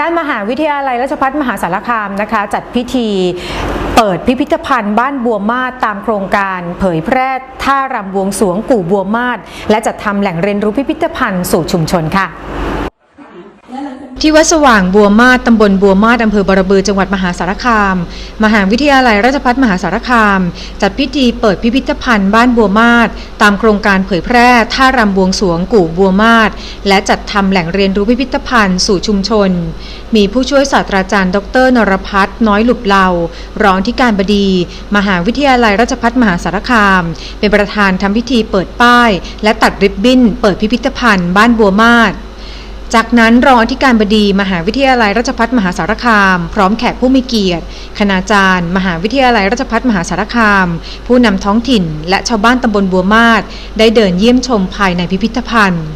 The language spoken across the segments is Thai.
ด้านมหาวิทยาลัยราชภัฏมหาสารคามนะคะ จัดพิธีเปิดพิพิธภัณฑ์บ้านบัวมาศตามโครงการ เผยแพร่ท่ารำบวงสวงกู่บัวมาศและจัดทำแหล่งเรียนรู้พิพิธภัณฑ์สู่ชุมชนค่ะ ที่วัดสว่างบัวมาศตำบลบัวมาศอำเภอบรบือจังหวัดมหาสารคาม มหาวิทยาลัยราชภัฏมหาสารคาม จัดพิธีเปิดพิพิธภัณฑ์บ้านบัวมาศตามโครงการเผยแพร่ท่ารำบวงสวงกู่บัวมาศและจัดทำแหล่งเรียนรู้พิพิธภัณฑ์สู่ชุมชน มีผู้ช่วยศาสตราจารย์ ดรนรพัฒน์น้อยหลุบเลารองที่การบดี มหาวิทยาลัยราชภัฏมหาสารคาม เป็นประธานทำพิธีเปิดป้าย และตัดริบบิ้น เปิดพิพิธภัณฑ์บ้านบัวมาศ จากนั้นรองอธิการบดีมหาวิทยาลัยราชพัฒมหาสารคาม พร้อมแขกผู้มีเกียรติ คณาจารย์ มหาวิทยาลัยราชพัฒมหาสารคาม ผู้นำท้องถิ่น และชาวบ้านตำบลบัวมาศได้เดินเยี่ยมชมภายในพิพิธภัณฑ์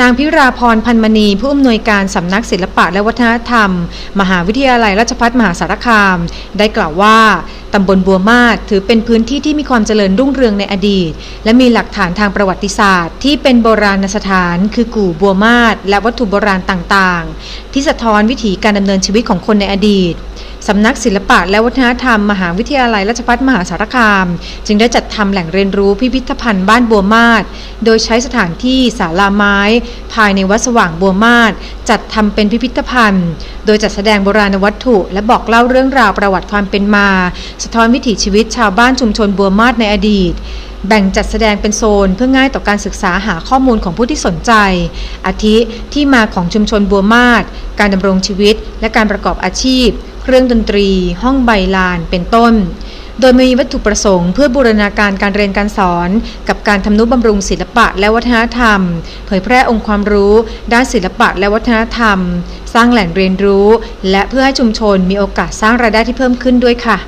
นางพิราพรพันมณี ผู้อำนวยการสำนักศิลปะและวัฒนธรรม มหาวิทยาลัยราชภัฏมหาสารคาม ได้กล่าวว่าตำบลบัวมาศถือเป็นพื้นที่ที่มีความเจริญรุ่งเรืองในอดีต และมีหลักฐานทางประวัติศาสตร์ ที่เป็นโบราณสถาน คือกู่บัวมาศและวัตถุโบราณต่างๆ ที่สะท้อนวิถีการดำเนินชีวิตของคนในอดีต สำนักศิลปะและวัฒนธรรม มหาวิทยาลัยราชภัฏมหาสารคาม จึงได้จัดทำแหล่งเรียนรู้พิพิธภัณฑ์บ้านบัวมาศโดยใช้สถานที่ศาลาไม้ ภายในวัดสว่างบัวมาศจัดทำเป็นพิพิธภัณฑ์ โดยจัดแสดงโบราณวัตถุ และบอกเล่าเรื่องราวประวัติความเป็นมา สะท้อนวิถีชีวิตชาวบ้านชุมชนบัวมาศในอดีตแบ่งจัดแสดงเป็นโซนเพื่อง่ายต่อการศึกษาหาข้อมูลของผู้ที่สนใจ อาทิที่มาของชุมชนบัวมาศการดำรงชีวิต และการประกอบอาชีพ เครื่องดนตรี ห้องใบลาน เป็นต้น โดยมีวัตถุประสงค์เพื่อบูรณาการการเรียนการสอน กับการทำนุบำรุงศิลปะและวัฒนธรรม เผยแพร่องค์ความรู้ ด้านศิลปะและวัฒนธรรม สร้างแหล่งเรียนรู้ และเพื่อให้ชุมชนมีโอกาสสร้างรายได้ที่เพิ่มขึ้นด้วยค่ะ